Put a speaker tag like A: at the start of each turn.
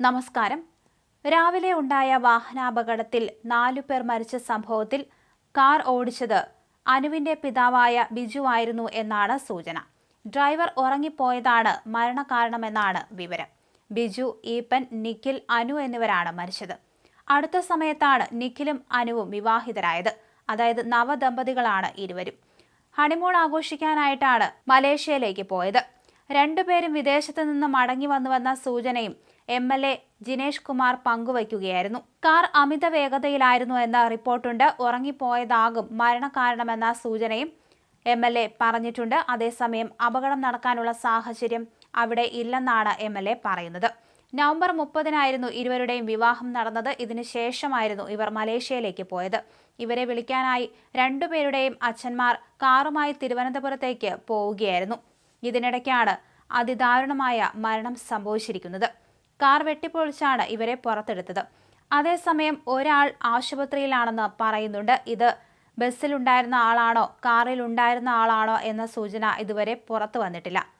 A: നമസ്കാരം. രാവിലെ ഉണ്ടായ വാഹനാപകടത്തിൽ നാലു പേർ മരിച്ച സംഭവത്തിൽ കാർ ഓടിച്ചത് അനുവിന്റെ പിതാവായ ബിജു ആയിരുന്നു എന്നാണ് സൂചന. ഡ്രൈവർ ഉറങ്ങിപ്പോയതാണ് മരണകാരണമെന്നാണ് വിവരം. ബിജു ഈപ്പൻ നിഖിൽ അനു എന്നിവരാണ് മരിച്ചത്. അടുത്ത സമയത്താണ് നിഖിലും അനുവും വിവാഹിതരായത്. അതായത് നവദമ്പതികളാണ് ഇരുവരും. ഹണിമൂൺ ആഘോഷിക്കാനായിട്ടാണ് മലേഷ്യയിലേക്ക് പോയത്. രണ്ടുപേരും വിദേശത്തു നിന്ന് മടങ്ങി വന്നുവെന്ന സൂചനയും M L A Jinesh Kumar പങ്കുവയ്ക്കുകയായിരുന്നു. Car അമിത വേഗതയിലായിരുന്നു എന്ന റിപ്പോർട്ടുണ്ട്. ഉറങ്ങിപ്പോയതാകും മരണകാരണമെന്ന സൂചനയും എം എൽ എ പറഞ്ഞിട്ടുണ്ട്. അതേസമയം അപകടം നടക്കാനുള്ള സാഹചര്യം അവിടെ ഇല്ലെന്നാണ് എം എൽ എ പറയുന്നത്. നവംബർ മുപ്പതിനായിരുന്നു ഇരുവരുടെയും വിവാഹം നടന്നത്. ഇതിനു ശേഷമായിരുന്നു ഇവർ മലേഷ്യയിലേക്ക് പോയത്. ഇവരെ വിളിക്കാനായി രണ്ടുപേരുടെയും അച്ഛന്മാർ കാറുമായി തിരുവനന്തപുരത്തേക്ക് പോവുകയായിരുന്നു. ഇതിനിടയ്ക്കാണ് അതിദാരുണമായ മരണം സംഭവിച്ചിരിക്കുന്നത്. കാർ വെട്ടിപ്പൊളിച്ചാണ് ഇവരെ പുറത്തെടുത്തത്. അതേസമയം ഒരാൾ ആശുപത്രിയിലാണെന്ന് പറയുന്നുണ്ട്. ഇത് ബസ്സിലുണ്ടായിരുന്ന ആളാണോ കാറിൽ ഉണ്ടായിരുന്ന ആളാണോ എന്ന സൂചന ഇതുവരെ പുറത്തു വന്നിട്ടില്ല.